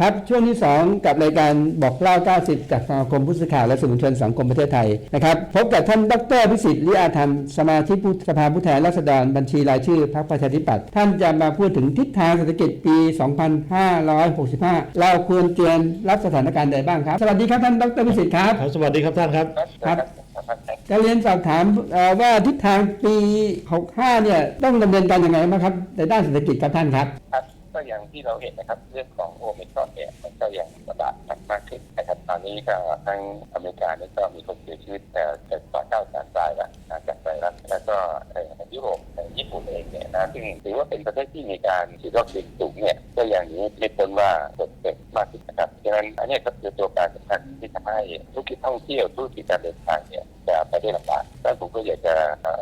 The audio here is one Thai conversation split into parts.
ครับช่วงที่ 2 กับรายการบอกเล่า 90 จากสมาคมผู้สื่อข่าวและสื่อมวลชนสังคมประเทศไทยนะครับพบกับท่านดรพิสิทธิ์ลิอาธรรม สมาชิกผู้สภาผู้แทนราษฎรบัญชีรายชื่อพรรคประชาธิปัตย์ท่านจะมาพูดถึงทิศทางเศรษฐกิจปี 2565 เราควรเตรียมรับสถานการณ์ใดบ้างครับ สวัสดีครับท่านดรพิสิทธิ์ครับครับ สวัสดีครับท่านครับครับจะเรียนสอบถามเอ่อว่าทิศทางปี 65 เนี่ยต้องดำเนินการยังไงบ้างครับในด้านเศรษฐกิจครับท่านครับครับ ก็อย่างที่เราเห็นนะครับ เรื่องของโอมิครอนเนี่ยมันก็ยังระบาดหนักมากขึ้นนะครับ ตอนนี้ก็ทั้งอเมริกาเนี่ยก็มีคนเสียชีวิตแต่เกินกว่า9แสนรายแล้วนะจากไวรัสแล้วก็เอ่อยุโรปเอ่อญี่ปุ่นเองเนี่ยนะซึ่งถือว่าเป็นประเทศที่มีการฉีดวัคซีนสูงเนี่ยก็อย่างนี้ไม่พ้นว่าเกิดเกิดมากขึ้นนะครับดังนั้นอันนี้ก็คือตัวการสำคัญที่ทำให้ธุรกิจท่องเที่ยวธุรกิจการเดินทางเนี่ยจะไปได้ลำบากแล้วผมก็อยากจะ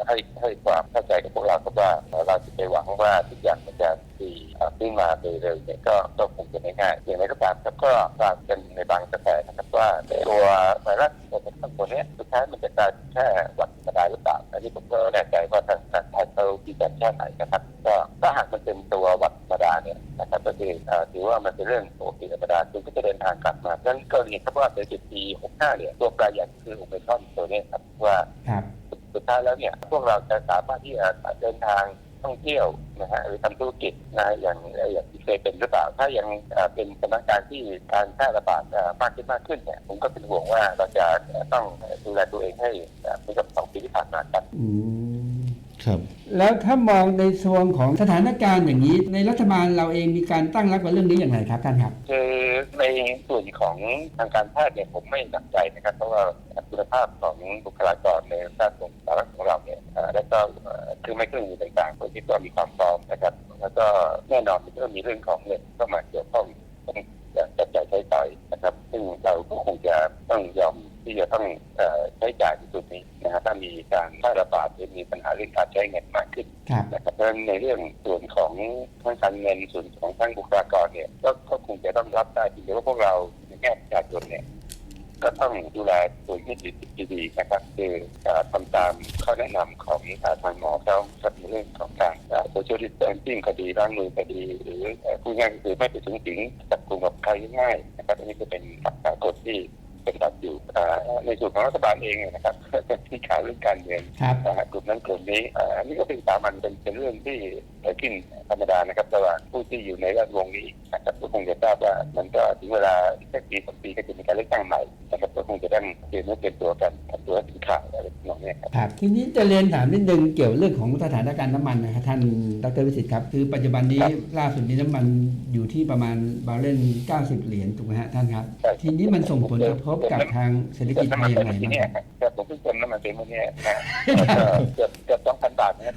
ให้ให้ความเข้าใจกับพวกเราครับว่าเราจะไปหวังว่าทุกอย่างมันจะ ดีเอ่อขึ้นมาโดยเร็วเนี่ยก็ก็คงจะไม่ง่ายอย่างไรก็ตามครับก็ทราบกันในบางกระแสนะครับว่าตัวไวรัสตัวข้างบนเนี้ยสุดท้ายมันจะกลายเป็นแค่หวัดธรรมดาหรือเปล่าอันนี้ผมก็แน่ใจว่าทางทางไทยเขาดีกันแค่ไหนนะครับก็ถ้าหากมันเป็นตัวหวัดธรรมดาเนี่ยนะครับก็คือเอ่อถือว่ามันเป็นเรื่องปกติธรรมดาคุณก็จะเดินทางกลับมาดังนั้นก็เรียนครับว่าเศรษฐกิจปี65เนี่ยตัวปลายใหญ่คือโอเมครอนตัวเนี้ยครับว่าครับสุดท้ายแล้วเนี่ยพวกเราจะสามารถที่จะเดินทาง ท่องเที่ยวนะฮะหรือทำธุรกิจนะอย่างอย่างที่เคยเป็นหรือเปล่า ถ้ายังเป็นสถานการณ์ที่การแพร่ระบาดมากขึ้นมากขึ้นเนี่ยผมก็เป็นห่วงว่าเราจะต้องดูแลตัวเองให้เอ่อเหมือนกับสองปีที่ผ่านมาครับอืม ครับ แล้วถ้ามองในส่วนของสถานการณ์อย่างนี้ ในรัฐบาลเราเองมีการตั้งรับกับเรื่องนี้อย่างไรครับท่านครับคือในส่วนของทางการแพทย์เนี่ยผมไม่หนักใจนะครับ เพราะว่าคุณภาพของบุคลากรในด้านของสาธารณสุขของเราเนี่ยเอ่อและก็เอ่อคือไม่เครื่องมือต่างๆคนที่ก็มีความพร้อมนะครับ แล้วก็แน่นอนมันก็มีเรื่องของเงินเข้ามาเกี่ยวข้องต้องจับจ่ายใช้จ่ายนะครับ ซึ่งเราก็คงจะต้องยอมที่จะต้องเอ่อใช้จ่ายในส่วนนี้ นะฮะถ้ามีการแพร่ระบาดหรือมีปัญหาเรื่องการใช้เงินมากขึ้นครับนะครับเพราะฉะนั้นในเรื่องส่วนของทั้งการเงินส่วนของทั้งบุคลากรเนี่ยก็ก็คงจะต้องรับได้ทีเดียวว่าพวกเราในแง่ประชาชนเนี่ยก็ต้องดูแลตัวที่ดีดีๆนะครับคือเอ่อทำตามข้อแนะนำของเอ่อทางหมอเขาครับในเรื่องของการโซเชียลดิสแตนซิ่งคดีล้างมือคดี หรือเอ่อพูดง่ายๆคือไม่ไปถึงถึงจับกลุ่มกับใครง่ายๆนะครับอันนี้ก็เป็นหลักการกฎที่เป็นหลักอยู่อ่าในส่วนของรัฐบาลเองเนี่ยนะครับที่ข่าวเรื่องการเงินครับนะฮะกลุ่มนั้นกลุ่มนี้อ่าอันนี้ก็เป็นสามัญเป็นเป็นเรื่องที่เกิดขึ้นธรรมดานะครับระหว่างผู้ที่อยู่ในแวดวงนี้นะครับก็คงจะทราบว่ามันก็ถึงเวลาอีกสักปีสองปีก็จะมีการเลือกตั้งใหม่นะครับก็คงจะต้องเตรียมเนื้อเตรียมตัวกันทำตัวให้ถึงข่าวอะไรทำนองเนี้ยครับครับทีนี้จะเรียนถามนิดนึงเกี่ยวเรื่องของสถานการณ์น้ำมันนะครับท่านดรวิสิทธิ์ครับ คือปัจจุบันนี้ครับล่าสุดนี้น้ำมันอยู่ที่ประมาณบาร์เรล90 เหรียญถูกไหมฮะท่านครับใช่ทีนี้มันส่งผลกระทบกับทางเศรษฐกิจน้ำไทมันยยังเป็นไงที่บ้างเนี้ยครับครับแต่ผมเพิ่งเติมน้ำมันเป็นเมื่อเนี้ยนะก็เกือบเกือบสองพันบาทนะครับ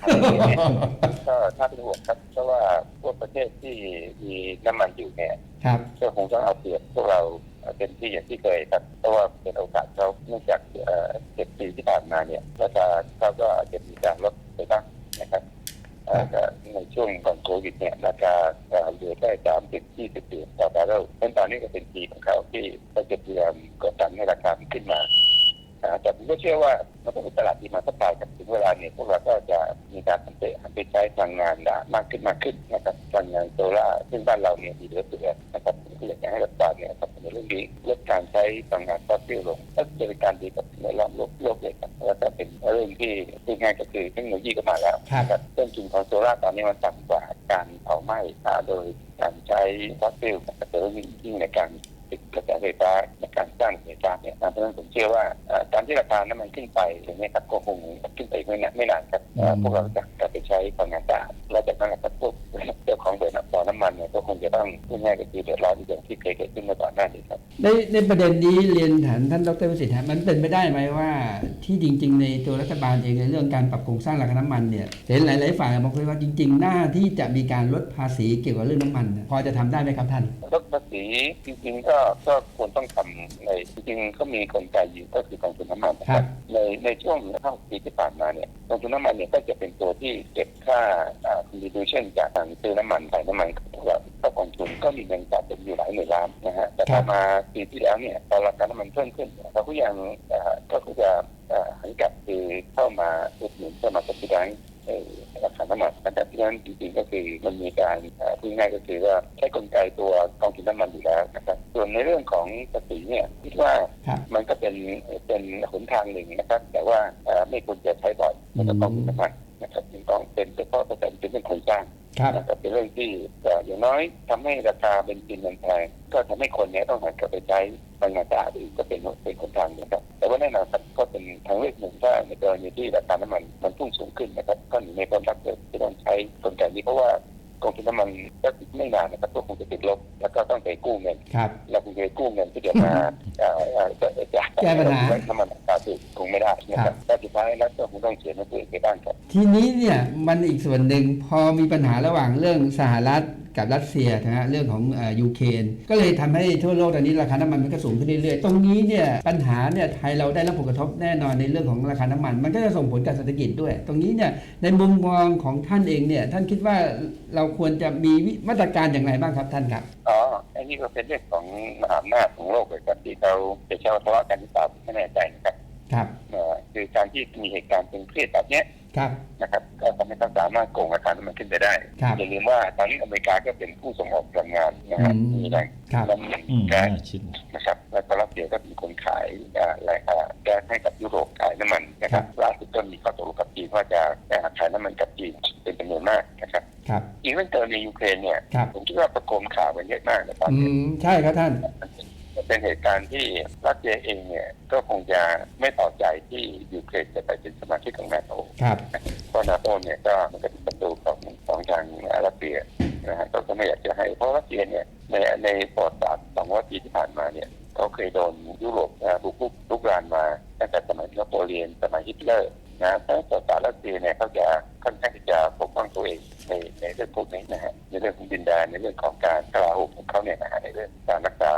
ก็ถ้าเป็นห่วงครับเพราะว่าพวกประเทศที่มีน้ำมันอยู่เนี่ยครับก็คงต้องเอาเปรียบพวกเราเต็มที่อย่างที่เคยครับเพราะว่าเป็นโอกาสเขาเนื่องจากเจ็ดปีที่ผ่านมาเนี่ยราคาเขาก็อาจจะมีการลดไปบ้างนะครับในช่วงก่อนโควิดเนี่ยราคา เอ่อเหลือได้สามสิบยี่สิบเหรียญต่อบาร์เรลเพราะตอนนี้ก็เป็นปีของเขาที่เขาจะพยายามกดดันให้ราคาขึ้นมาแต่ผมก็เชื่อว่ามันก็เป็นตลาดที่มาสักปลายกับถึงเวลาเนี่ยพวกเราก็จะมีการสันไปหันไปใช้พลังงานมากขึ้นมากขึ้นนะครับพลังงานโซล่าร์ซึ่งบ้านเราเนี่ยมีเหลือเฟือนะครับ ผมก็อยากจะให้รัฐบาลเนี่ยทำในเรื่องนี้ลดการใช้พลังงานฟอสซิลลงและจะเป็นการดีกับในรอบโลกโลกเลยครับแล้วก็เป็นเรื่องที่พูดง่ายก็คือเทคโนโลยีก็มาแล้วครับนะต้นทุนของโซล่าร์ตอนนี้มันต่ำกว่าการเผาไหม้อ่าโดยการใช้ฟอสซิลนะครับแต่ว่ายิ่งในการติดกระแสไฟฟ้าในการสร้างไฟฟ้าเนี่ยเพราะฉะนั้นผมเชื่อว่าเอ่อการที่ราคาน้ำมันขึ้นไปอย่างนี้ยครับก็คงขึ้นไปอีกไม่นานไม่นานครับเอ่ออืมพวกเราจะกลับไปใช้พลังงานสะอาดแล้วจากนั้นนะครับพวก เจ้าของเบอร์บ่อน้ำมันเนี่ยก็คงจะต้องพูดง่ายก็คือเดือดร้อนอย่างที่เคยเกิดขึ้นมาก่อนหน้านี้ครับในในประเด็นนี้เรียนถามท่านดรวิสิทธิ์ฮะมันเป็นไปได้ไหมว่า ที่จริง ๆ ในตัวรัฐบาลเองในเรื่องการปรับโครงสร้างราคาน้ำมันเนี่ยเห็นหลาย ๆ ฝ่ายบอกเลยว่าจริง ๆ หน้าที่จะมีการลดภาษีเกี่ยวกับเรื่องน้ำมันเนี่ยพอจะทำได้ไหมครับท่านลดภาษีจริง ๆ ก็ก็ควรต้องทำในจริงๆก็มีกลไกอยู่ก็คือกองทุนน้ำมันนะคครัรับบในในช่วงห้าปีที่ผ่านมาเนี่ยกองทุนน้ำมันเนี่ยก็จะเป็นตัวที่เก็บค่าอ่า contribution จากทางซื้อน้ำมันขายน้ำมันของพวกเราเข้ากองทุนก็มีเงินสะสมอยู่หลายหมื่นล้านนะฮะแต่พครัอบมาปีที่แล้วเนี่ยพอราคาน้ำมันเพิ่มขึ้นเนี่ยเราก็ยังอ่าก็จะอ่าหันกลับคือเข้ามาอุดหนุนเข้ามา subsidize เอ่อราคาน้ำมันกันนะครับเพราะฉะนั้นจริงๆก็คือมันมีการเอ่อพูดง่ายๆก็คือว่าใช้กลไกตัวกองทุนน้ำมันอยู่แล้วนะครับส่วนในเรื่องของภาษีเนี่ยคิดว่าครับมันก็เป็นเป็นหนทางหนึ่งนะครับ แต่ว่าเอ่อไม่ควรจะใช้บ่อยมันจะต้องมีน้ำมันนะครับจึงต้องเป็นเฉพาะประกันเป็นเรื่องโครงสร้างครับ นะครับเป็นเรื่องที่เอ่ออย่างน้อยทำให้ราคาเบนซินมันแพงก็ทำให้คนเนี้ยต้องหันกลับไปใช้พลังงานสะอาดอื่นก็เป็นเป็นคนทางหนะครับ แต่ว่าแน่นอนครับก็เป็นทางเลือกหนึ่งถ้าในกรณีที่ราคาน้ำมันมันพุ่งสูงขึ้นนะครับก็หนีในความรับเกิดที่ต้องใช้กลไกนี้เพราะว่ากองทุนน้ำมันก็อีกไม่นานนะครับก็คงจะติดลบ แล้วก็ต้องไปกู้เงินครับเราคงจะไปกู้เงินที่จะมาเอ่อเอ่อจะจะแก้ปัญหาน้ำมัน ราคาถูกคงไม่ได้นะครับแต่สุดท้ายแล้วก็คงต้องเสียเงินตัวเองไปบ้างครับทีนี้เนี่ยมันอีกส่วนหนึ่งพอมีปัญหาระหว่างเรื่องสหรัฐกับรัสเซียนะฮะเรื่องของเอ่อยูเครนก็เลยทำให้ทั่วโลกตอนนี้ราคาน้ำมันมันก็สูงขึ้นเรื่อยๆ ตรงนี้เนี่ยปัญหาเนี่ยไทยเราได้รับผลกระทบแน่นอนในเรื่องของราคาน้ำมัน มันก็จะส่งผลกับเศรษฐกิจด้วย ตรงนี้เนี่ยในมุมมองของท่านเองเนี่ยท่านคิดว่าเราควรจะมีวิมาตรการอย่างไรบ้างครับท่านครับอ๋ออันนี้ก็เป็นเรื่องของมหาอำนาจของโลกเลยครับที่เขาจะใช้ทะเลาะกันหรือเปล่าไม่แน่ใจนะครับ ครับเอ่อคือการที่มีเหตุการณ์ตึงเครียดแบบเนี้ยครับนะครับก็ทำให้เขาสามารถโกงราคาน้ำมันขึ้นไปได้ครับอย่าลืมว่าตอนนี้อเมริกาก็เป็นผู้ส่งออกพลังงานนะครับอืมมีแหล่งครับน้ำมันอืมแก๊สน่าคิดนะครับแล้วก็รัสเซียก็เป็นคนขายอ่าแหล่งอ่าแก๊สให้กับยุโรปขายน้ำมันนะครับล่าสุดก็มีข้อตกลงกับจีนว่าจะจะขายน้ำมันกับจีนเป็นจำนวนมากนะครับครับอีกเรื่องเกิดในยูเครนเนี่ยครับผมคิดว่าประโคมข่าวมันเยอะมากนะครับอืมใช่ครับท่านมัน เป็นเหตุการณ์ที่รัสเซียเองเนี่ยก็คงจะไม่ต่อใจที่ยูเครนจะไปเป็นสมาชิกของนาโตครับเพราะนาโตเนี่ยก็มันก็เป็นประตูของของทางรัสเซียนะฮะก็ก็ไม่อยากจะให้เพราะรัสเซียเนี่ยในในประวัติศาสตร์สองร้อยปีที่ผ่านมาเนี่ยเขาเคยโดนยุโรปอ่าบุกรุกลุกรานมาตั้งแต่สมัยนโปเลียนสมัยฮิตเลอร์ นะเพราะฉะนั้นประวัติศาสตร์รัสเซียเนี่ยเขาจะค่อนข้างที่จะปกป้องตัวเองในในเรื่องพวกนี้นะฮะในเรื่องของดินแดนในเรื่องของการกลาโหมของเขาเนี่ยนะฮะในเรื่องการรักษา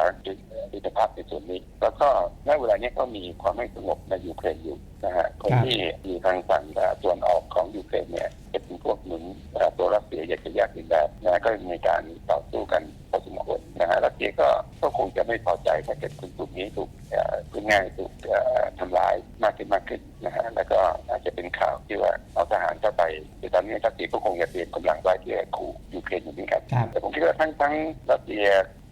ดินภาพในส่วนนี้ แล้วก็ณเวลานี้ก็มีความไม่สงบในยูเครนอยู่นะฮะคนที่อยู่ทางฝั่งอ่าตะวันออกของยูเครนเนี่ยจะเป็นพวกหนุนตัวรัสเซียอยากจะแยกดินแดนนะก็มีการต่อสู้กัน นะฮะรัสเซียก็ก็คงจะไม่พอใจถ้าเกิดคนกลุ่มนี้ถูกเอ่อพูดง่ายถูกเอ่อทำลายมากขึ้นมากขึ้นนะฮะแล้วก็อาจจะเป็นข่าวที่ว่าเอาทหารเข้าไปคือตอนนี้รัสเซียก็คงจะเตรียมกำลังไว้ที่จะขู่ยูเครนอยู่เหมือนกันครับแต่ผมคิดว่าทั้งทั้งรัสเซีย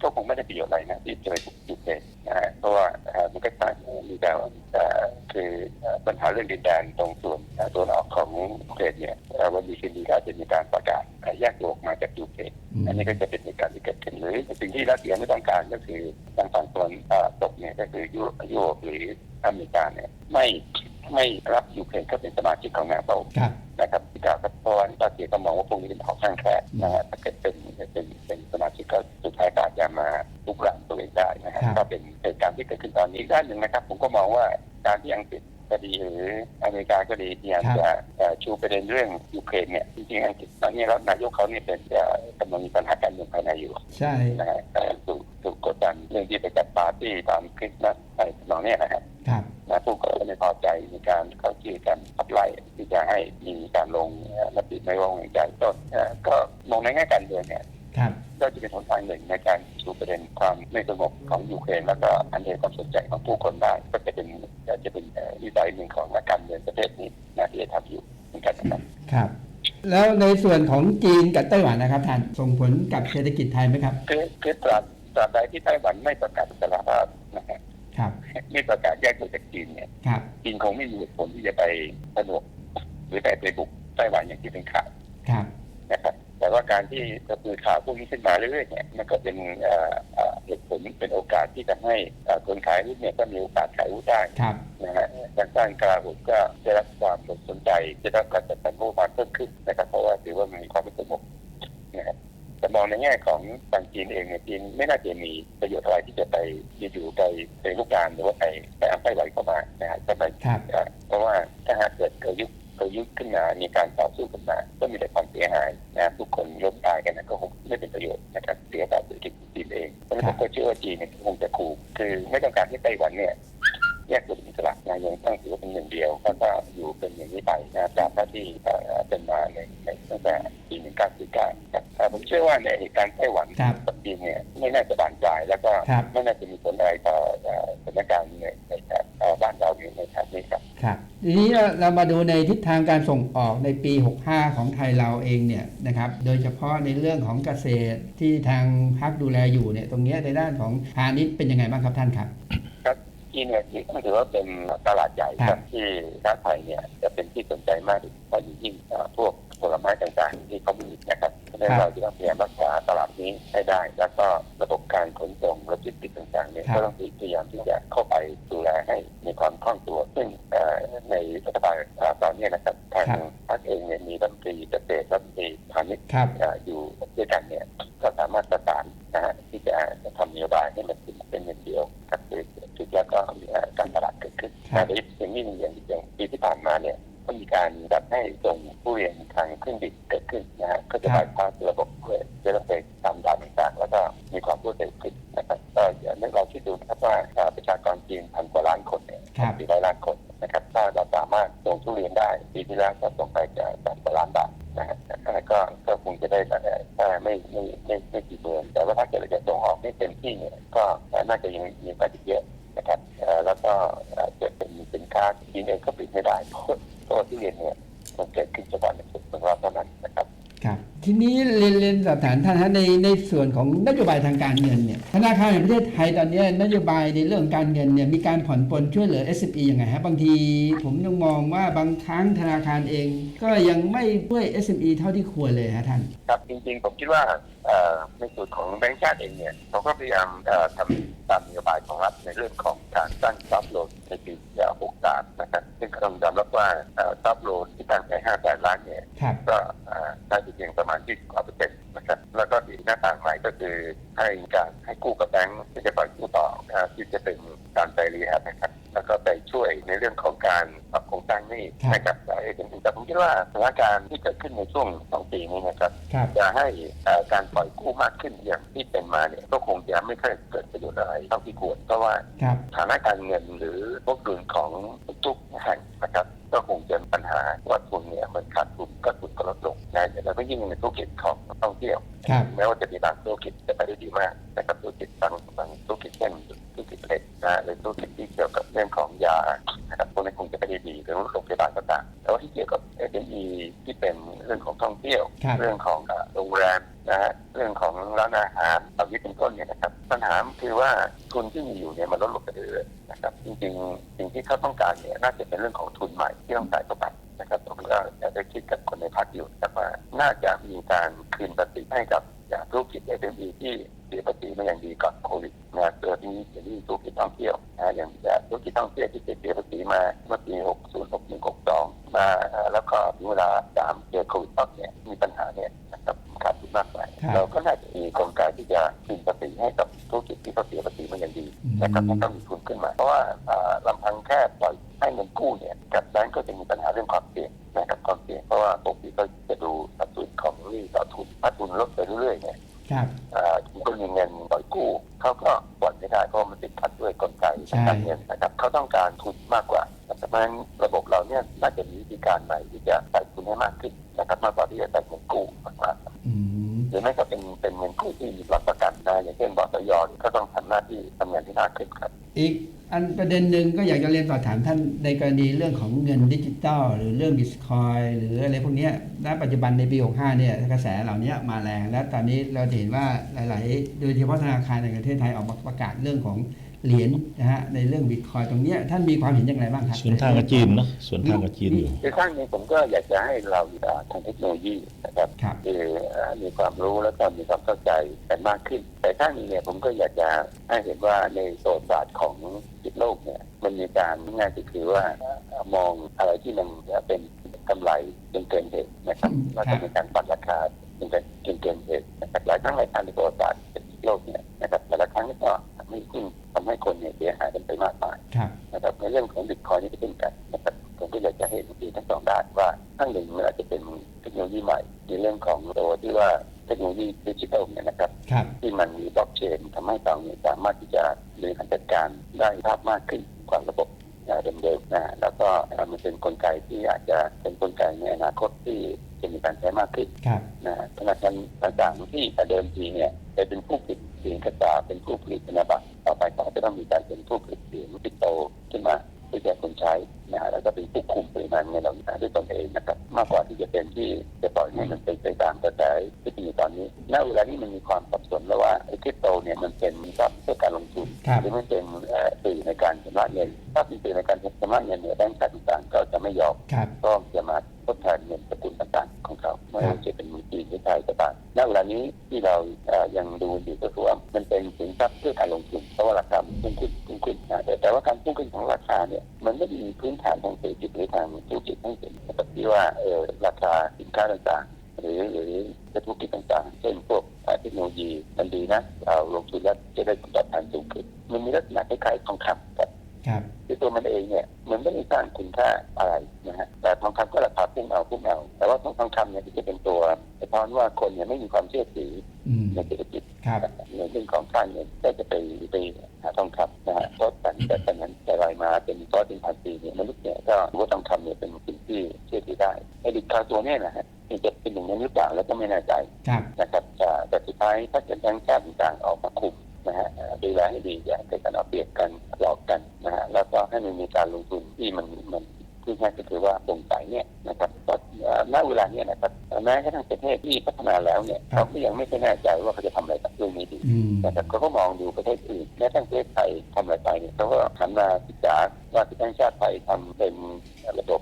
ก็คงไม่ได้ประโยชน์อะไรนะที่จะไปบุกยูเครนนะฮะเพราะว่าเอ่อมันก็ต่างมีแต่ว่าเอ่อคือเอ่อปัญหาเรื่องดินแดนตรงส่วนเอ่อตัวนออกของยูเครนเนี่ยเอ่อวันดีคืนดีก็อาจจะมีการประกาศเอ่อแยกตัวออกมาจากยูเครนอืมอันนี้ก็จะเป็นเหตุการณ์ที่เกิดขึ้นหรือสิ่งที่รัสเซียไม่ต้องการก็คือทางฝั่งตะวันเอ่อตกเนี่ยก็คือยุโรยุโรปหรืออเมริกาเนี่ยไม่ ไม่รับยูเครนเข้าเป็นสมาชิกของนาโตครับ นะครับที่กล่าวครับเพราะว่ารัสเซียก็มองว่าพวกนี้เป็นของข้างแคลนนะฮะถ้าเกิดเป็นเป็นเป็นสมาชิกก็สุดท้ายก็อาจจะมาลุกรานตัวเองได้นะฮะครับ ก็เป็นเหตุการณ์ที่เกิดขึ้นตอนนี้อีกด้านหนึ่งนะครับ ผมก็มองว่าการที่อังกฤษก็ดีหรืออเมริกาก็ดีพยายามจะเอ่อชูประเด็นเรื่องยูเครนเนี่ยจริงๆอังกฤษตอนนี้แล้วนายกเขาเนี่ยเป็นเอ่อกำลังมีปัญหาการเมืองภายในอยู่ ใช่ นะฮะเอ่อถูกถูกกดดันเรื่องที่ไปจัดปาร์ตี้ตามคริสต์มาสอะไรทำนองเนี้ยนะครับครับ นะผู้ก็ไม่พอใจในการเข้าชื่อกันขับไล่ที่จะให้มีการลงเอ่อมติไม่ไว้วางใจต้นเอ่อก็มองในแง่การเมืองเนี่ยครับก็จะเป็นหนทางหนึ่งในการชูประเด็นความไม่สงบของยูเครนแล้วก็อันเดียความสนใจของผู้คนได้ก็จะเป็นจะเป็นเอ่อวิสัยหนึ่งของนักการเมืองประเทศนี้นะที่จะทำอยู่เหมือนกันนะครับครับแล้วในส่วนของจีนกับไต้หวันนะครับท่านส่งผลกับเศรษฐกิจไทยไหมครับคือคือตราบตราบใดที่ไต้หวันไม่ประกาศอิสรภาพนะครับครับ ไม่ประกาศแยกตัวจากจีนเนี่ยครับจีนคงไม่มีเหตุผลที่จะไปสนุกหรือไปไปบุกไต้หวันอย่างที่เป็นข่าวครับนะครับ แต่ว่าการที่กระพือข่าวพวกนี้ขึ้นมาเรื่อยๆเนี่ยมันก็เป็นเอ่อเอ่อเหตุผลเป็นโอกาสที่จะให้เอ่อคนขายอาวุธเนี่ยก็มีโอกาสขายอาวุธได้ครับนะฮะการสร้างกลาหุดก็ได้รับความสนใจได้รับการจัดสรรงบประมาณเพิ่มขึ้นนะครับ เพราะว่าถือว่ามันมีความไม่สงบนะครับ แต่มองในแง่ของฝั่งจีนเองเนี่ยจีนไม่น่าจะมีประโยชน์อะไรที่จะไปอยู่ๆไปไปลุกรานหรือว่าไปไปเอาไต้หวันเข้ามานะฮะก็ไปครับเอ่อเพราะว่าถ้าหากเกิดเกิดยุคเกิดยุคขึ้นมามีการต่อสู้ขึ้นมาก็มีแต่ความเสียหายนะทุกคนล้มตายกันนะก็คงไม่เป็นประโยชน์นะครับเสียต่อเศรษฐกิจของจีนเองเพราะฉะนั้นผมก็เชื่อว่าจีนเนี่ยคงจะขู่คือไม่ต้องการให้ไต้หวันเนี่ยแยกตัวเป็นอิสระ นะยังต้องถือว่าเป็นหนึ่งเดียวแล้วก็อยู่อยู่เป็นอย่างนี้ไปนะตามหน้าที่เอ่อเป็นมาในในตั้งแต่ปี1949ครับเอ่อผมเชื่อว่าในเหตุการณ์ไต้หวันครับกับจีนเนี่ยไม่น่าจะบานปลายแล้วก็ไม่น่าจะมีผลอะไรต่อสถานการณ์ในในบ้านเราอยู่ในแถบนี้ครับครับทีนี้เรามาดูในทิศทางการส่งออกในปี 65 ของไทยเราเองเนี่ยนะครับโดยเฉพาะในเรื่องของเกษตรที่ทางพักดูแลอยู่เนี่ยตรงนี้ในด้านของพาณิชย์เป็นยังไงบ้างครับท่านครับ จีนเนี่ยก็ถือว่าเป็นตลาดใหญ่คครัรับบที่ชาติไทยเนี่ยจะเป็นที่สนใจมากโดยเฉพาะอย่างยิ่งเอ่อพวกผลไม้ต่างๆ ที่เขามีนะครับเพราะฉะนั้นเราจะต้องพยายามรักษาตลาดนี้ให้ได้ แล้วก็ระบบการขนส่งโลจิสติกส์ต่างๆเนี่ยครับก็ต้องพยายามที่จะเข้าไปดูแลให้มีความคล่องตัว ซึ่งเอ่อในรัฐบาลเอ่อตอนนี้นะครับทางพรรคเองเนี่ยมีรัฐมนตรีเกษตรรัฐมนตรีพาณิชย์ครับเอ่ออยู่ด้วยกันเนี่ยก็สามารถประสานนะฮะที่จะทำนโยบายให้มันเป็นเงินเดียวครับ คือถึงแล้วก็มีการตลาดเกิดขึ้นครับแต่อย่างนี้อย่างอย่างปีที่ผ่านมาเนี่ยก็มีการจัดให้ส่งผู้เรียนทางเครื่องบินเกิดขึ้นนะฮะก็จะไปพาสระบบเพื่อจะต้องไปตามด่านต่างๆ แล้วก็มีความรวดเร็วขึ้นนะครับก็อย่างนี้เราคิดดูนะครับว่าเอ่อประชากรจีนพันกว่าล้านคนเนี่ยครับสี่ร้อยล้านคนนะครับถ้าเราสามารถส่งทุเรียนได้ปีที่แล้วก็ส่งไปจะแสนกว่าล้านบาทนะฮะแล้วก็ก็คงจะได้แต่แต่ไม่ไม่ไม่ไม่กี่เดือนแต่ว่าถ้าเกิดเราจะส่งออกให้เต็มที่เนี่ยก็น่าจะยังมีไปอีกเยอะ ก็เอ่อเกิดเป็นสินค้าจีนเองก็ผลิตไม่ได้เพราะเพราะว่าทุเรียนเนี่ยมันเกิดขึ้นเฉพาะในสุดของเราเท่านั้นนะครับครับทีนี้เรียนเรียนสอบถามท่านฮะในในส่วนของนโยบายทางการเงินเนี่ยธนาคารแห่งประเทศไทยตอนเนี้ยนโยบายในเรื่องการเงินเนี่ยมีการผ่อนปลนช่วยเหลือ SME ยังไงฮะบางทีผมยังมองว่าบางครั้งธนาคารเอง ก็ยังไม่ช่วย SME เท่าที่ควรเลยฮะท่านครับจริงๆผมคิดว่าเอ่อในส่วนของแบงก์ชาติเองเนี่ยเขาก็พยายามเอ่อทำตามน โยบายของรัฐในเรื่องของการตั้งซับโลนในปี63นะครับซึ่งก็ต้องยอมรับว่าซับโลนที่ตั้งไป5แสนล้านเนี่ยครับก็เอ่อได้เพียงประมาณ20กว่าเปอร์เซ็นต์นะครับ แล้วก็อีกหน้าต่างใหม่ก็คือให้การให้กู้กับแบงก์ที่จะปล่อยกู้ต่อนะที่จะเป็นการไปรีแฮบนะครับแล้วก็ไปช่วยในเรื่องของการปรับโครงสร้างหนี้ครับให้กับเอเจนซี่แต่ผมคิดว่าสถานการณ์ที่เกิดขึ้นในช่วงสองปีนี้นะครับครับจะให้เอ่อการปล่อยกู้มากขึ้นอย่างที่เป็นมาเนี่ยก็คงจะไม่ค่อยเกิดประโยชน์อะไรเท่าที่ควรเพราะว่าครับ ฐานะการเงินหรือพวกดุลของทุกแห่งนะครับ ก็คงจะมีปัญหาว่าทุนเนี่ยมันขาดทุนก็ทุนก็ลดลงนะแล้วก็ยิ่งในธุรกิจของท่องเที่ยวครับแม้ว่าจะมีบางธุรกิจจะไปได้ดีมากนะครับธุรกิจบางบางธุรกิจเช่นธุรกิจเล็กนะหรือธุรกิจที่เกี่ยวกับเรื่องของยานะครับพวกนี้คงจะไปได้ดีหรือโรงพยาบาลต่างๆแต่ว่าที่เกี่ยวกับ SME ที่เป็นเรื่องของท่องเที่ยวครับเรื่องของเอ่อ โรงแรมนะฮะเรื่องของร้านอาหารเหล่านี้เป็นต้นเนี่ยนะครับปัญหาคือว่าทุนที่มีอยู่เนี่ยมันลดลงไปเรื่อยๆนะครับจริงๆสิ่งที่เขาต้องการเนี่ยน่าจะเป็นเรื่องของทุนใหม่ที่ต้องจ่ายเข้าไปนะครับผมก็จะได้คิดกับคนในพรรคอยู่นะครับว่าน่าจะมีการคืนภาษีให้กับอย่างธุรกิจ SME ที่เสียภาษีมาอย่างดีก่อนโควิดนะเกิดที่อย่างที่ธุรกิจท่องเที่ยวนะอย่างธุรกิจท่องเที่ยวที่เสียภาษีมาเมื่อปี 60 61 62 มาเอ่อแล้วก็ถึงเวลาสามเจอโควิดปั๊บเนี่ยมีปัญหาเนี่ยนะครับขาดทุนมากไปครับเราก็น่าจะมีโครงการที่จะคืนภาษีให้กับธุรกิจที่เขาเสียภาษีมาอย่างดีนะครับให้เขามีทุนขึ้นมา เพราะว่าเอ่อลำพังแค่ปล่อยให้เงินกู้เนี่ยกับแบงก์ก็จะมีปัญหาเรื่องความเสี่ยงนะครับความเสี่ยงเพราะว่าปกติก็จะดูสัดส่วนของหนี้ต่อทุนถ้าทุนลดไปเรื่อยๆเนี่ยครับเอ่อถึงคนมีเงินปล่อยกู้เขาก็ปล่อยไม่ได้เพราะว่ามันติดขัดด้วยกลไกทางการเงินนะครับเขาต้องการทุนมากกว่าเพราะฉะนั้น ประเด็นหนึ่งก็อยากจะเรียนสอบถามท่านในกรณีเรื่องของเงินดิจิตอลหรือเรื่องบิตคอยหรืออะไรพวกนี้ณปัจจุบันในปี65เนี่ยกระแสเหล่านี้มาแรง และตอนนี้เราเห็นว่าหลาย ๆ โดยเฉพาะธนาคารในประเทศไทยออกมาประกาศเรื่องของ เหรียญนะฮะในเรื่องบิตคอยตรงเนี้ยท่านมีความเห็นอย่างไรบ้างครับสวนทางกับจีนเนาะสวนทางกับจีนอยู่ในข้างนี้ผมก็อยากจะให้เราอ่าทางเทคโนโลยีนะครับครับคืออ่ามีความรู้แล้วก็มีความเข้าใจกันมากขึ้น แต่ข้างนี้เนี่ยผมก็อยากจะให้เห็นว่าในโสตศาสตร์ของจิตโลกเนี่ยมันมีการง่ายก็คือว่าอ่ามองอะไรที่มันเป็นกำไรจนเกินเหตุนะครับแล้วก็มีการปัดราคา จนเกินจนเกินเหตุนะครับหลายครั้งหลายครั้งในประวัติศาสตร์จิตโลกเนี่ยนะครับแต่ละครั้งก็ทำให้ขึ้นทำให้คนเนี่ยเสียหายกันไปมากมายครับนะครับในเรื่องของบิตคอยนี่ก็เช่นกันนะครับผมก็อยากจะให้ดีทั้งสองด้านว่าทั้งหนึ่งมันอาจจะเป็นเทคโนโลยีใหม่ ในเรื่องของตัวที่ว่าเทคโนโลยีดิจิทัลเนี่ยนะครับครับที่มันมีบล็อกเชนทำให้เราเนี่ยสามารถที่จะบริหารจัดการได้ภาพมากขึ้นกว่าระบบ เอ่อเดิมๆนะแล้วก็เอ่อมันเป็นกลไกที่อาจจะเป็นกลไกในอนาคตที่จะมีการใช้มากขึ้นครับนะฮะธนาคารต่างๆที่แต่เดิมทีเนี่ยจะเป็นผู้ผลิตเสียงกระจาเป็นผู้ผลิตธนบัตรต่อไปก็จะต้องมีการเป็นผู้ผลิตเสียงคริปโตขึ้นมาเพื่อแจกคนใช้นะฮะแล้วก็เป็นผู้คุมปริมาณเงินเหล่านี้ด้วยตนเองนะครับมากกว่าที่จะเป็นที่จะปล่อยให้มันเป็นไปตามกระแสที่มีตอนนี้ณเวลานี้มันมีความสับสนแล้วว่าไอ้คริปโตเนี่ยมันเป็นทรัพย์เพื่อการลงทุนครับหรือมันเป็นเอ่อสื่อในการชำระเงินถ้าเป็นสื่อในการชำระเงินเนี่ยแบงก์ชาติต่างๆก็จะไม่ยอมครับก็จะมาทดแทนเงินสกุลต่างๆ ของเขาไม่ว่าจะเป็นจีนหรือไทยก็ตามณเวลานี้ที่เราเอ่อยังดูอยู่ก็คือว่ามันเป็นสินทรัพย์เพื่อการลงทุนเพราะว่าราคามันพุ่งขึ้นพุ่งขึ้นนะแต่แต่ว่าการพุ่งขึ้นของราคาเนี่ยมันไม่ได้มีพื้นฐานทางเศรษฐกิจหรือทางธุรกิจทั้งสิ้นนะครับที่ว่าเออราคาสินค้าต่างๆ หรือหรือธุรกิจต่างๆ เช่นพวกเทคโนโลยีมันดีนะเราลงทุนแล้วจะได้ผลตอบแทนสูงขึ้นมันมีลักษณะคล้ายๆทองคำครับ ครับคือตัวมันเองเนี่ยมันไม่ได้สร้างคุณค่าอะไรนะฮะแต่ทองคำก็ราคาพุ่งเอาพุ่งเอา แต่ว่าทองคำเนี่ยจะเป็นตัวสะท้อนว่าคนเนี่ยไม่มีความเชื่อถืออืมในเศรษฐกิจครับในเรื่องของการเงินก็จะไปไปหาทองคำนะฮะเพราะแต่แต่ตอนนั้นแต่รายมาเป็นร้อยเป็นพันปีเนี่ยมนุษย์เนี่ยก็รู้ว่าทองคำเนี่ยเป็นสิ่งที่เชื่อถือได้ไอ้ดิคาตัวเนี่ยนะฮะมันจะเป็นอย่างนั้นหรือเปล่าแล้วก็ไม่แน่ใจครับนะครับแต่แต่สุดท้ายถ้าเกิดแบงก์ชาติต่างๆออกมาคุม นะฮะเอ่อดูแลให้ดีอย่าให้เกิดการเอาเปรียบกันหลอกกันนะฮะแล้วก็ให้มันมีการลงทุนที่มันมันที่ง่ายก็คือว่าโปร่งใสเนี่ยนะครับก็เอ่อณเวลาเนี้นะครับแม้กระทั่งประเทศที่พัฒนาแล้วเนี่ยครับเขาก็ยังไม่ค่อยแน่ใจว่าเขาจะทำอะไรกับเรื่องนี้ดีอืมนะครับเขาก็มองดูประเทศอื่นแม้กระทั่งประเทศไทยทำอะไรไปเนี่ยเขาก็หันมาศึกษาว่าที่แบงก์ชาติไทยทำเป็นระบบ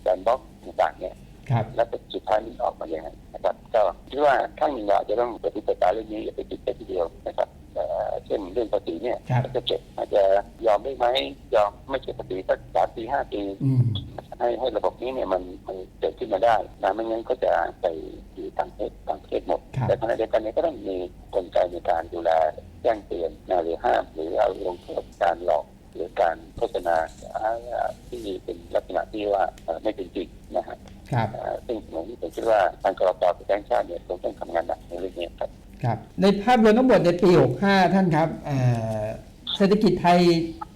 แซนบ็อกต่างๆเนี่ยครับแล้วก็สุดท้ายมันออกมาอย่างไงนะครับก็คิดว่าข้างหนึ่งเราอาจจะต้องปฏิบัติการเรื่องนี้อย่าไปติดแค่ทีเดียวนะครับ เอ่อเช่นเรื่องภาษีเนี่ยครับถ้าจะเก็บอาจจะยอมได้ไหมยอมไม่เก็บภาษีสักสามปีห้าปีอืมให้ให้ระบบนี้เนี่ยมันมันเกิดขึ้นมาได้นะไม่งั้นก็จะไปอยู่ต่างประเทศต่างประเทศหมดครับแต่ขณะเดียวกันเนี่ยก็ต้องมีกลไกในการดูแลแจ้งเตือนนะหรือห้ามหรือเอาลงโทษการหลอกหรือการโฆษณาอ่าที่เป็นลักษณะที่ว่าเอ่อไม่เป็นจริงนะฮะครับเอ่อซึ่งผมผมคิดว่าทางกรตกับแบงก์ชาติเนี่ยคงต้องทำงานหนักในเรื่องนี้ครับ ครับในภาพรวมทั้งหมดในปี 65 ท่านครับเอ่อเศรษฐกิจไทย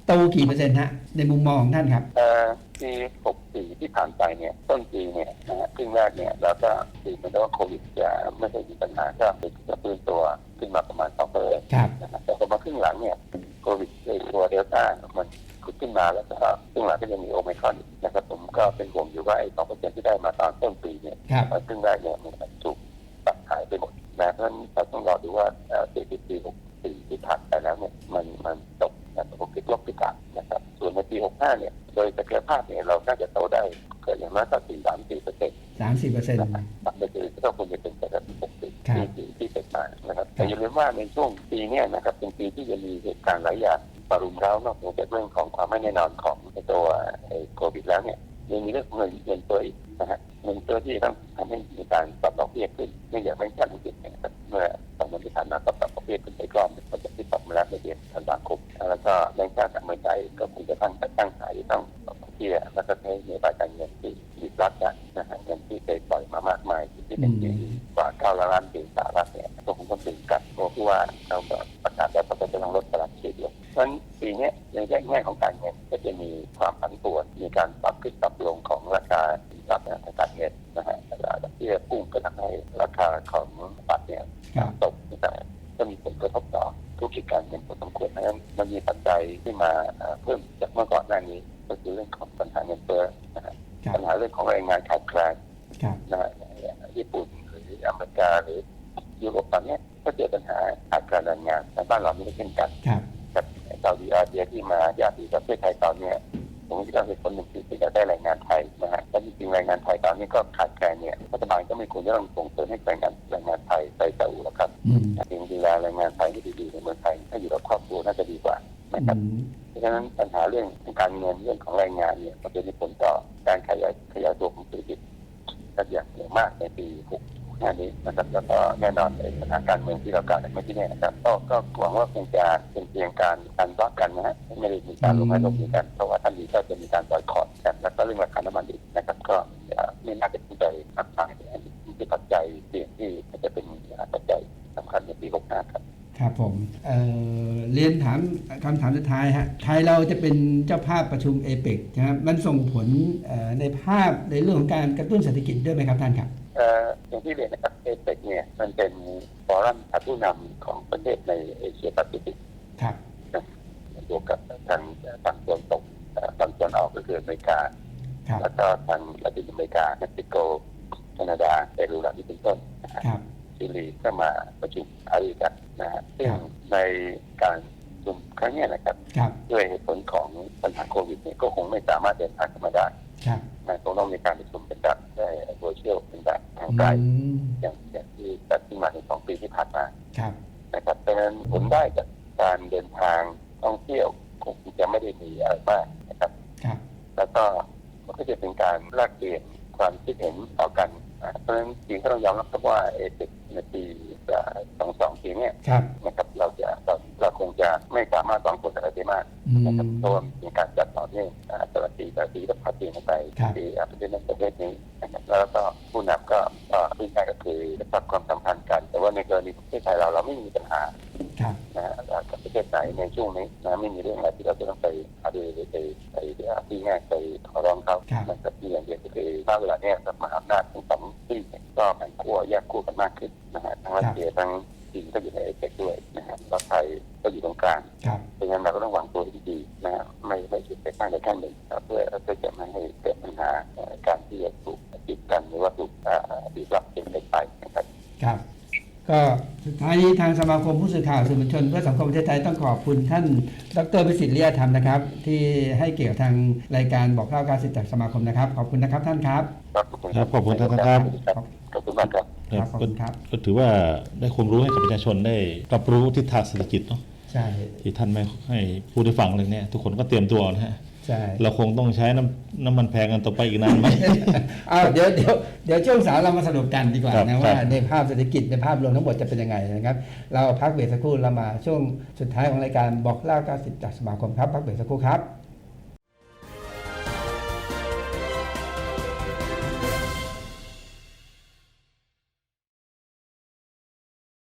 โตกี่เปอร์เซ็นต์ฮะในมุมมองของท่านครับเอ่อปี 64 ที่ผ่านไปเนี่ยต้นปีเนี่ยนะฮะครึ่งแรกเนี่ยเราก็ตีมันได้ว่าโควิดจะไม่ได้มีปัญหาก็จะฟื้นตัวขึ้นมาประมาณ2เปอร์เซ็นต์ครับนะครับแต่พอมาครึ่งหลังเนี่ยโควิดในตัวเดลต้ามันขึ้นมาแล้วก็ครึ่งหลังก็ยังมีโอไมครอนอีกนะครับผมก็เป็นห่วงอยู่ว่าไอ้2เปอร์เซ็นต์ที่ได้มาตอนต้นปีเนี่ยครับครึ่งแรกเนี่ยมันถูกตัดหายไปหมด นะเพราะฉะนั้นเราต้องรอดูว่าเอ่อเศรษฐกิจปี64ที่ผ่านไปแล้วเนี่ยมันมันตกนะครับผมคิดลบพิการนะครับ ส่วนในปี65เนี่ยโดยศักยภาพเนี่ยเราน่าจะโตได้เกิดอย่างน้อยก็4 3 4เปอร์เซ็นต์30เปอร์เซ็นต์นะครับมันคือก็ควรจะเป็นระดับ60ครับที่ที่ที่เป็นมานะครับแต่อย่าลืมว่าในช่วงปีเนี้นะครับเป็นปีที่จะมีเหตุการณ์หลายอย่างมารุมเร้านอกเหนือจากเรื่องของความไม่แน่นอนของไอ้ตัวไอ้โควิดแล้วเนี่ยยังมีเรื่องของเงินเงินตัวอีก นะฮะเงินตัวที่ต้องทำให้มีการปรับดอกเบี้ยขึ้นเนื่องจากแบงก์ชาติอังกฤษเนี่ยนะครับเมื่อสองวันที่ผ่านมาก็ปรับดอกเบี้ยขึ้นไปอีกรอบหนึ่งหลังจากที่ปรับมาแล้วในเดือนธันวาคมแล้วก็แบงก์ชาติอเมริกาเองก็คงจะตั้งตั้งหาที่ต้องปรับดอกเบี้ยแล้วก็ใช้นโยบายการเงินที่ที่รัฐนะฮะเงินที่เคยปล่อยมามากมายที่เป็นเงินกว่าเก้าล้านเหรียญสหรัฐเนี่ยก็คงต้องตื่นกันเพราะว่าเราก็ประกาศแล้วว่าจะต้องลดตลาดเฉลี่ยเพราะฉะนั้นปีเนี้ยในแง่ของการเงินก็จะมีความผันผวนมีการปรับขึ้นปรับลงของราคา สินทรัพย์ทางการเงินนะฮะดอกเบี้ยพุ่งก็ทำให้ราคาของบัตรเนี่ยครับตกแต่ก็มีผลกระทบต่อธุรกิจการเงินพอสมควรเพราะฉะนั้นมันมีปัจจัยที่มาเอ่อเพิ่มจากเมื่อก่อนหน้านี้ ก็คือเรื่องของปัญหาเงินเฟ้อนะฮะครับปัญหาเรื่องของแรงงานขาดแคลนครับนะฮะญี่ปุ่นหรืออเมริกาหรือยุโรปตอนเนี้ยก็เจอปัญหาขาดแคลนแรงงานแต่บ้านเราไม่ได้เช่นกันครับกับซาอุดิอาระเบียที่มาญาติประเทศไทยตอนเนี้ย ผมคิดว่าเป็นคนหนึ่งที่จะได้แรงงานไทยนะฮะแต่จริงๆแรงงานไทยตอนนี้ก็ขาดแคลนเนี่ยรัฐบาลก็ไม่ควรจะต้องส่งเสริมให้แรงงานแรงงานไทยไปซาอุหรอกครับอืมจริงดูแลแรงงานไทยให้ดีๆในเมืองไทยให้อยู่กับครอบครัวน่าจะดีกว่านะครับอืมเพราะฉะนั้นปัญหาเรื่องการเงินเรื่องของแรงงานเนี่ยมันจะมีผลต่อการขยายขยายตัวของเศรษฐกิจกันอย่างอย่างมากในปี 65นี้นะครับแล้วก็แน่นอนในสถานการณ์เมืองที่เรากล่าวในเมื่อกี้เนี่ยนะครับก็ก็หวังว่าคงจะเป็นเพียงการการรักกันนะฮะไม่ได้มีการลงไม้ลงมือกันเพราะว่าท่านดีก็จะมีการปล่อยคอร์ดกันแล้วก็เรื่องราคาน้ำมันดิบนะครับก็ไม่น่าจะเป็นใจทักทายอันนี้คือปัจจัยเสี่ยงที่จะเป็นปัจจัยสำคัญในปี65ครับครับผมเเรียนถามคำถามสุดท้ายฮะไทยเราจะเป็นเจ้าภาพประชุมเอเปกนะครับมันส่งผลในภาพในเรื่องของการกระตุ้นเศรษฐกิจด้วยไหมครับท่านครับ อ่ออย่างที่เรียนนะครับเอเปกเนี่ยมันเป็นฟอรัมผู้นำของประเทศในเอเชียแปซิฟิกครับบวกกับทางฝั่งตะวันตกเอ่อฝั่งตะวันออกก็คืออเมริกาครับแล้วก็ทางลาตินอเมริกาเม็กซิโกแคนาดาเปรูเหล่านี้เป็นต้นนะฮะครับชิลีก็มาประชุมหารือกันนะฮะซึ่งครับในการประชุมครั้งเนี้ยนะครับครับ ด้วยเหตุผลของปัญหาโควิดเนี่ยก็คงไม่สามารถเดินทางเข้ามา ได้ครับนะคงต้องมีการประชุมเป็นแบบได้โซเชียลเป็นแบบทางไกลอืมอย่างอย่างที่จัดขึ้นมาในสองปีที่ผ่านมาครับนะครับดังนั้นผลได้จากการเดินทางท่องเที่ยวคงจะไม่ได้มีอะไรมากนะครับครับแล้วก็มันก็จะเป็นการแลกเปลี่ยนความคิดเห็นต่อกันอ่า เพราะฉะนั้นจริงก็ต้องยอมรับครับว่าเอเปในปีสองสองปีเนี้ยครับนะครับเราจะเราเราคงจะไม่สามารถวางผลอะไรได้มากอืนะครับมเพราะว่าเป็นการจัดต่อเนื่องอ่าแต่ละปีแต่ละปีก็พัฒนาไปครับปีอ่าประเทศนั้นประเทศนี้นะครับแล้วก็ผู้นำก็ก็พูดง่ายก็คือปรับความสัมพันธ์กัน แต่ว่าในกรณีประเทศไทยเราเราไม่มีปัญหา ครับนะฮะกับประเทศไหนในช่วงนี้นะไม่มีเรื่องอะไรที่เราจะต้องไปหารือไปไปไปที่ง่ายไปขอร้องเขาครับนะครับที่อย่างเดียวก็คือณเวลาเนี้ยกับมหาอำนาจทั้งสองที่เนี่ยก็แบ่งขั้วแยกขั้วกันมากขึ้นนะฮะทั้งรัสเซียทั้งจีนก็อยู่ในเอเปกด้วยนะฮะแล้วไทยก็อยู่ตรงกลางครับเพราะฉะนั้นเราก็ต้องวางตัวให้ดีๆนะฮะไม่ไม่หยุดไปข้างใดข้างหนึ่งนะเพื่อเพื่อจะไม่ให้เกิดปัญหาเอ่อการที่จะถูกจิดกันหรือว่าถูกอ่าดีดรับเป็นไปนะครับครับ ก็สุดท้ายนี้ทางสมาคมผู้สื่อข่าวสื่อมวลชนเพื่อสังคมประเทศไทยต้องขอบคุณท่าน ดรวิสิตเลียธรรมนะครับ ที่ให้เกี่ยวทางรายการบอกเล่าการสิทธิจากสมาคมนะครับ ขอบคุณนะครับท่านครับ ครับขอบคุณครับขอบคุณท่านครับ ขอบคุณมากครับครับขอบคุณครับ ก็ถือว่าได้ความรู้ให้กับประชาชนได้รับรู้ทิศทางเศรษฐกิจเนาะใช่ที่ท่านไม่ให้ผู้ได้ฟังเลยเนี่ยทุกคนก็เตรียมตัวนะฮะ ใช่เราคงต้องใช้น้ำน้ำมันแพงกันต่อไปอีกนานไหม เอาเดี๋ยวเดี๋ยวเดี๋ยวช่วงสามเรามาสรุปกันดีกว่าครับนะว่า ครับ ในภาพเศรษฐกิจในภาพรวมทั้งหมดจะเป็นยังไงนะครับ เราพักเบรกสักครู่เรามาช่วงสุดท้ายของรายการบอกเล่าการสิทธิจากสมาคมครับพักเบรกสักครู่ครับ